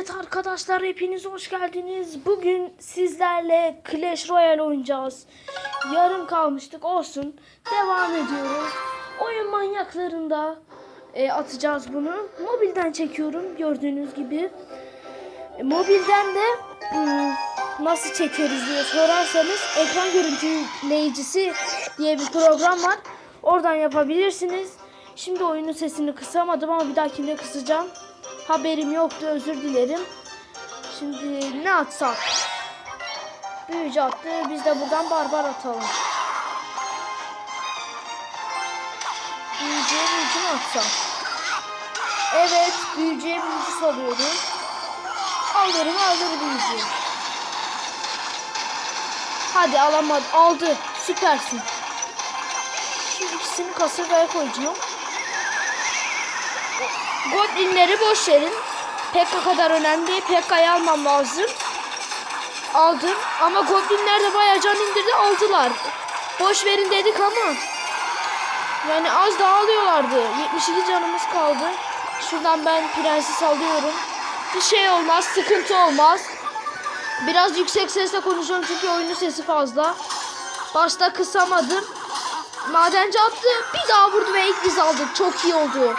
Evet arkadaşlar hepiniz hoş geldiniz. Bugün sizlerle Clash Royale oynayacağız. Yarım kalmıştık olsun. Devam ediyoruz. Oyun manyaklarında e, atacağız bunu. Mobilden çekiyorum gördüğünüz gibi. E, mobilden de hmm, nasıl çekeriz diye sorarsanız ekran görüntüleyicisi diye bir program var. Oradan yapabilirsiniz. Şimdi oyunun sesini kısamadım ama bir dahakine kısacağım. Haberim yoktu özür dilerim. Şimdi ne atsak? Büyücü attı. Biz de buradan barbar atalım. Büyücüye büyücü mü atsam? Evet büyücüye büyücü salıyorum. Alırım alır büyücü. Hadi alamadı. Aldı. Süpersin. Şu ikisini kasırgaya koyacağım. Goblinleri boş verin. Pekka kadar önemli. Pekka'yı almam lazım. Aldım. Ama Goblinler de bayağı can indirdi. Aldılar. Boş verin dedik ama. Yani az daha alıyorlardı. 72 canımız kaldı. Şuradan ben prensi alıyorum. Bir şey olmaz. Sıkıntı olmaz. Biraz yüksek sesle konuşuyorum çünkü oyunun sesi fazla. Başta kısamadım. Madenci attı. Bir daha vurdu ve ilk biz aldık. Çok iyi oldu.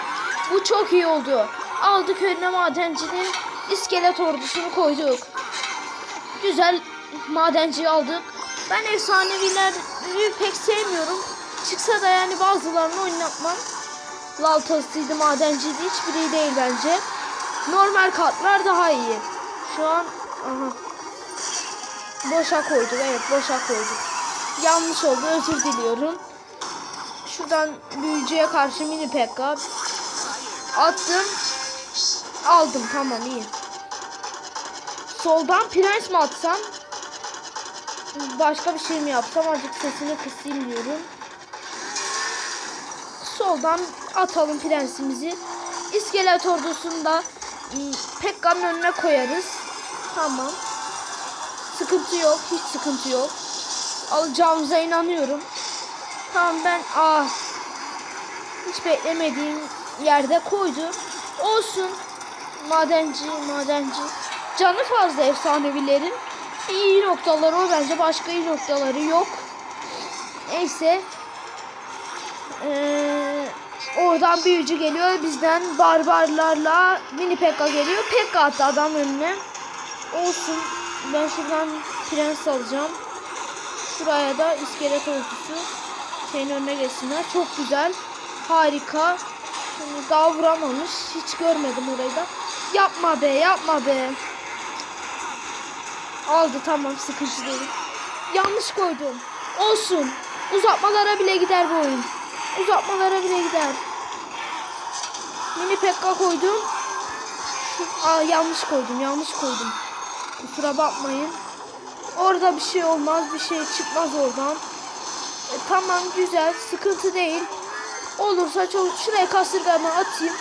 Bu çok iyi oldu. Aldık önüne madencinin iskelet ordusunu koyduk. Güzel madenciyi aldık. Ben efsanevileri pek sevmiyorum. Çıksa da yani bazılarını oynatmam. Laltasıydı, madenciydi. Hiçbiri değil bence. Normal kartlar daha iyi. Şu an aha. Boşa koyduk. Evet boşa koyduk. Yanlış oldu. Özür diliyorum. Şuradan büyücüye karşı mini pekka. Attım. Aldım tamam iyi. Soldan prens mi atsam? Başka bir şey mi yapsam? Azıcık sesini kısayım diyorum. Soldan atalım prensimizi. İskelet ordusunu da ım, Pekka'nın önüne koyarız. Tamam. Sıkıntı yok. Hiç sıkıntı yok. Alacağımıza inanıyorum. Tamam ben ah hiç beklemediğim yerde koydu. Olsun. Madenci, madenci. Canı fazla efsanevilerin. İyi noktaları o bence. Başka iyi noktaları yok. Neyse. Ee, oradan büyücü geliyor. Bizden barbarlarla mini Pekka geliyor. Pekka attı adam önüne. Olsun. Ben şuradan prens alacağım. Şuraya da iskelet ordusu. Şeyin önüne geçsinler. Çok güzel. Harika. Şimdi daha vuramamış. Hiç görmedim orayı da. Yapma be yapma be. Aldı tamam sıkıntı değil. Yanlış koydum. Olsun. Uzatmalara bile gider bu oyun. Uzatmalara bile gider. Mini Pekka koydum. Aa, yanlış koydum yanlış koydum. Kusura bakmayın. Orada bir şey olmaz bir şey çıkmaz oradan. E, tamam güzel sıkıntı değil. Olursa çok şuraya kasırgamı atayım.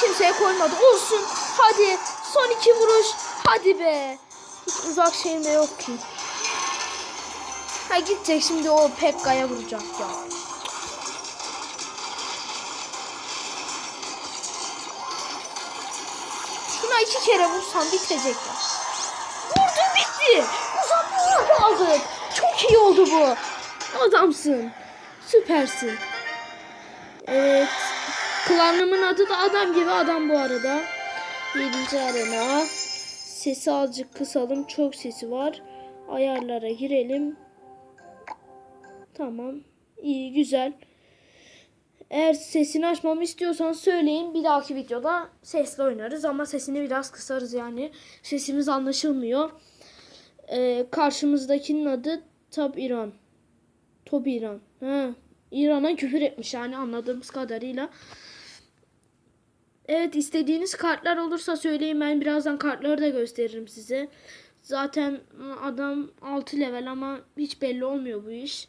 Kimseye koymadı. Olsun. Hadi. Son iki vuruş. Hadi be. Hiç uzak şeyim de yok ki. Ha gidecek şimdi o Pekka'ya vuracak ya. Şuna iki kere vursam bitecek ya. Vurdu bitti. Uzatmaya kaldık. Çok iyi oldu bu. Adamsın. Süpersin. Evet. Klanımın adı da adam gibi adam bu arada. 7. arena. Sesi azıcık kısalım. Çok sesi var. Ayarlara girelim. Tamam. İyi güzel. Eğer sesini açmamı istiyorsan söyleyin. Bir dahaki videoda sesli oynarız ama sesini biraz kısarız yani. Sesimiz anlaşılmıyor. Ee, karşımızdakinin adı Tab İran. Top İran. Ha, İran'a küfür etmiş yani anladığımız kadarıyla. Evet istediğiniz kartlar olursa söyleyin ben birazdan kartları da gösteririm size. Zaten adam 6 level ama hiç belli olmuyor bu iş.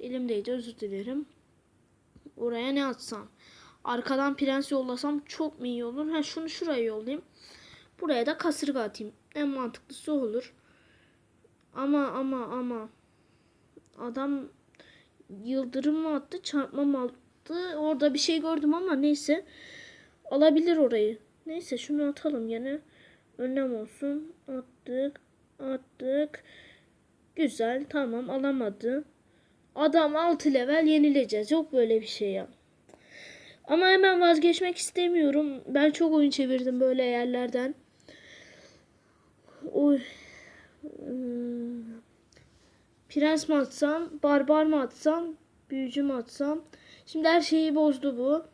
Elimdeydi özür dilerim. Oraya ne atsam? Arkadan prens yollasam çok mu iyi olur? Ha şunu şuraya yollayayım. Buraya da kasırga atayım. En mantıklısı olur. Ama ama ama adam yıldırım mı attı, çarpma mı attı? Orada bir şey gördüm ama neyse. Alabilir orayı. Neyse şunu atalım yine. Önlem olsun. Attık. Attık. Güzel. Tamam alamadı. Adam 6 level yenileceğiz. Yok böyle bir şey ya. Ama hemen vazgeçmek istemiyorum. Ben çok oyun çevirdim böyle yerlerden. Oy. Prens mi atsam, barbar mı atsam, büyücü mü atsam. Şimdi her şeyi bozdu bu.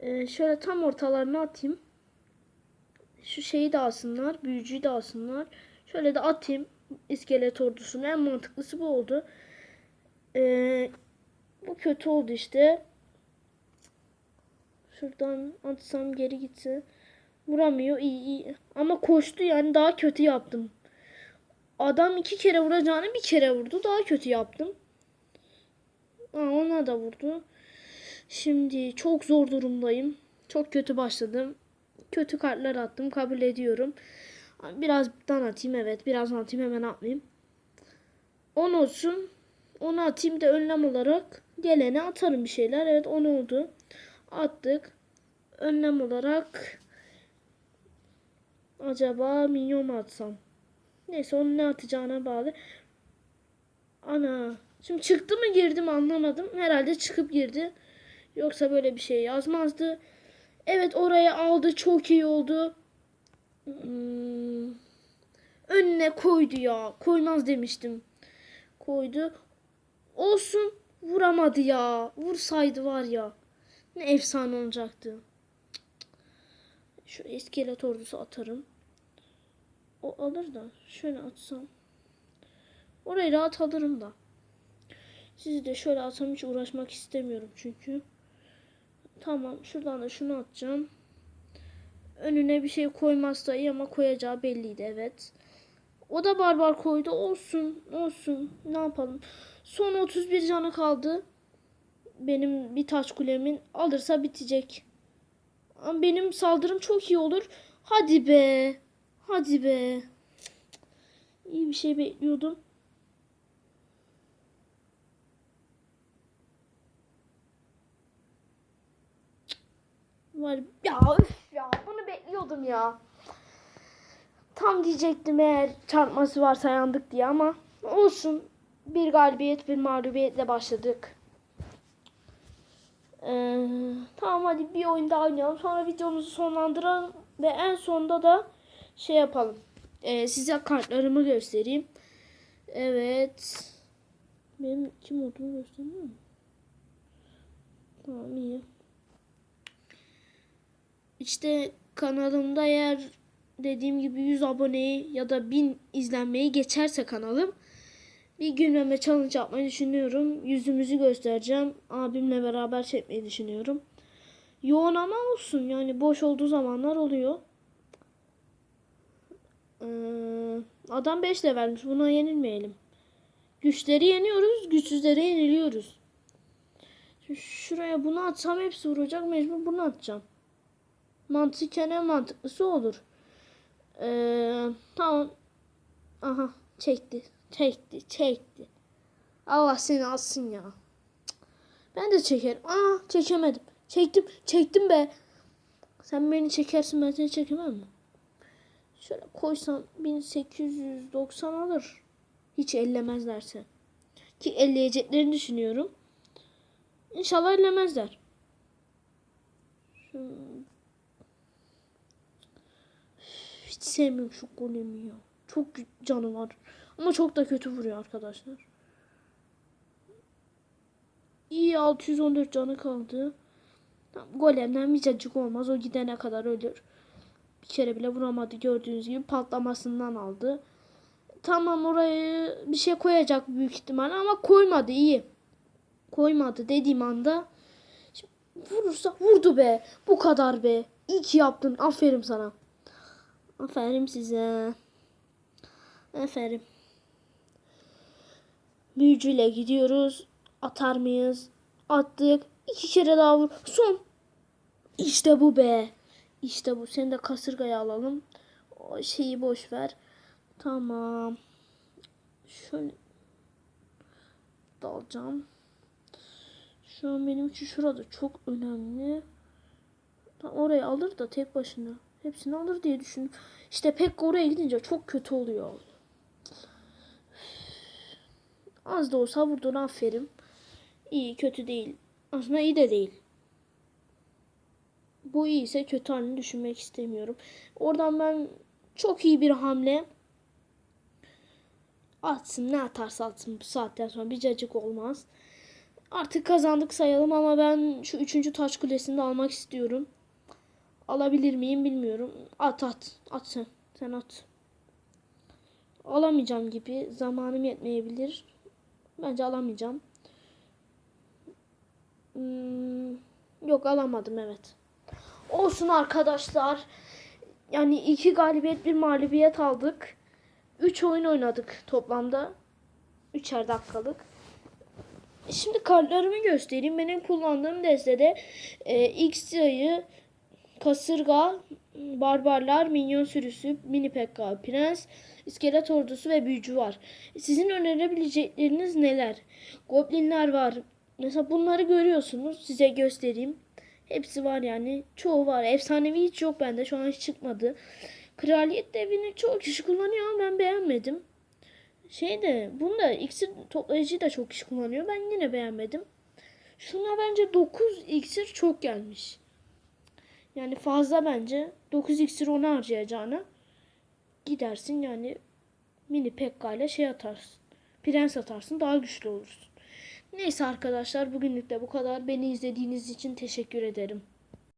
Ee, şöyle tam ortalarına atayım. Şu şeyi de alsınlar, büyücüyü de alsınlar. Şöyle de atayım iskelet ordusunu. En mantıklısı bu oldu. Ee, bu kötü oldu işte. Şuradan atsam geri gitse. Vuramıyor iyi iyi. Ama koştu yani daha kötü yaptım. Adam iki kere vuracağını bir kere vurdu. Daha kötü yaptım. Aa, ona da vurdu. Şimdi çok zor durumdayım. Çok kötü başladım. Kötü kartlar attım. Kabul ediyorum. Birazdan atayım evet. Birazdan atayım hemen atmayayım. 10 olsun. Onu atayım da önlem olarak gelene atarım bir şeyler. Evet 10 oldu. Attık. Önlem olarak acaba minyon mu atsam? Neyse onun ne atacağına bağlı. Ana. Şimdi çıktı mı girdi mi anlamadım. Herhalde çıkıp girdi. Yoksa böyle bir şey yazmazdı. Evet oraya aldı. Çok iyi oldu. Hmm. Önüne koydu ya. Koymaz demiştim. Koydu. Olsun. Vuramadı ya. Vursaydı var ya. Ne efsane olacaktı. Şu iskelet ordusu atarım. O alır da. Şöyle atsam. Orayı rahat alırım da. Sizi de şöyle atsam hiç uğraşmak istemiyorum çünkü. Tamam şuradan da şunu atacağım. Önüne bir şey koymazsa iyi ama koyacağı belliydi evet. O da barbar koydu. Olsun olsun ne yapalım. Son 31 canı kaldı. Benim bir taş kulemin alırsa bitecek. Benim saldırım çok iyi olur. Hadi be. Hadi be. İyi bir şey bekliyordum. Var ya üf ya bunu bekliyordum ya. Tam diyecektim eğer çarpması varsa yandık diye ama olsun. Bir galibiyet bir mağlubiyetle başladık. Ee, tamam hadi bir oyun daha oynayalım. Sonra videomuzu sonlandıralım. Ve en sonunda da şey yapalım. Ee, size kartlarımı göstereyim. Evet. Benim kim olduğunu gösteriyor mu? Tamam iyi. İşte kanalımda eğer dediğim gibi 100 aboneyi ya da 1000 izlenmeyi geçerse kanalım bir gülmeme challenge yapmayı düşünüyorum. Yüzümüzü göstereceğim. Abimle beraber çekmeyi düşünüyorum. Yoğun ama olsun. Yani boş olduğu zamanlar oluyor. Adam 5 levelmiş. Buna yenilmeyelim. Güçleri yeniyoruz. Güçsüzlere yeniliyoruz. Şimdi şuraya bunu atsam hepsi vuracak. Mecbur bunu atacağım. Mantıken en mantıklısı olur. Ee, tamam. Aha çekti. Çekti. Çekti. Allah seni alsın ya. Ben de çekerim. Aa çekemedim. Çektim. Çektim be. Sen beni çekersin ben seni çekemem mi? Şöyle koysam 1890 alır. Hiç ellemezlerse. Ki elleyeceklerini düşünüyorum. İnşallah ellemezler. Hiç sevmiyorum şu golemi ya. Çok canı var. Ama çok da kötü vuruyor arkadaşlar. İyi 614 canı kaldı. Golemden bir cacık olmaz. O gidene kadar ölür. Bir kere bile vuramadı gördüğünüz gibi patlamasından aldı. Tamam orayı bir şey koyacak büyük ihtimal ama koymadı iyi. Koymadı dediğim anda vurursa vurdu be. Bu kadar be. İyi ki yaptın. Aferin sana. Aferin size. Aferin. Büyücüyle gidiyoruz. Atar mıyız? Attık. İki kere daha vur. Son. İşte bu be. İşte bu. Seni de kasırgaya alalım. O şeyi boş ver. Tamam. Şöyle dalacağım. Şu an benim için şurada çok önemli. Tam orayı alır da tek başına. Hepsini alır diye düşündüm. İşte Pekka oraya gidince çok kötü oluyor. Az da olsa vurdun aferin. İyi kötü değil. Aslında iyi de değil. Bu iyi ise kötü halini düşünmek istemiyorum. Oradan ben çok iyi bir hamle atsın ne atarsa atsın bu saatten sonra bir cacık olmaz. Artık kazandık sayalım ama ben şu üçüncü taş kulesini de almak istiyorum. Alabilir miyim bilmiyorum. At at. At sen. Sen at. Alamayacağım gibi. Zamanım yetmeyebilir. Bence alamayacağım. Hmm, yok alamadım evet. Olsun arkadaşlar. Yani iki galibiyet bir mağlubiyet aldık. Üç oyun oynadık toplamda. Üçer dakikalık. Şimdi kartlarımı göstereyim. Benim kullandığım destede e, X-Ray'ı, Kasırga, Barbarlar, Minyon Sürüsü, Mini Pekka, Prens, İskelet Ordusu ve Büyücü var. Sizin önerebilecekleriniz neler? Goblinler var. Mesela bunları görüyorsunuz. Size göstereyim. Hepsi var yani. Çoğu var. Efsanevi hiç yok bende. Şu an hiç çıkmadı. Kraliyet devini çoğu kişi kullanıyor ama ben beğenmedim. Şey de bunda iksir toplayıcıyı da çok kişi kullanıyor. Ben yine beğenmedim. Şuna bence 9 iksir çok gelmiş. Yani fazla bence. 9 iksir onu harcayacağına gidersin yani mini pekka ile şey atarsın. Prens atarsın daha güçlü olursun. Neyse arkadaşlar bugünlük de bu kadar. Beni izlediğiniz için teşekkür ederim.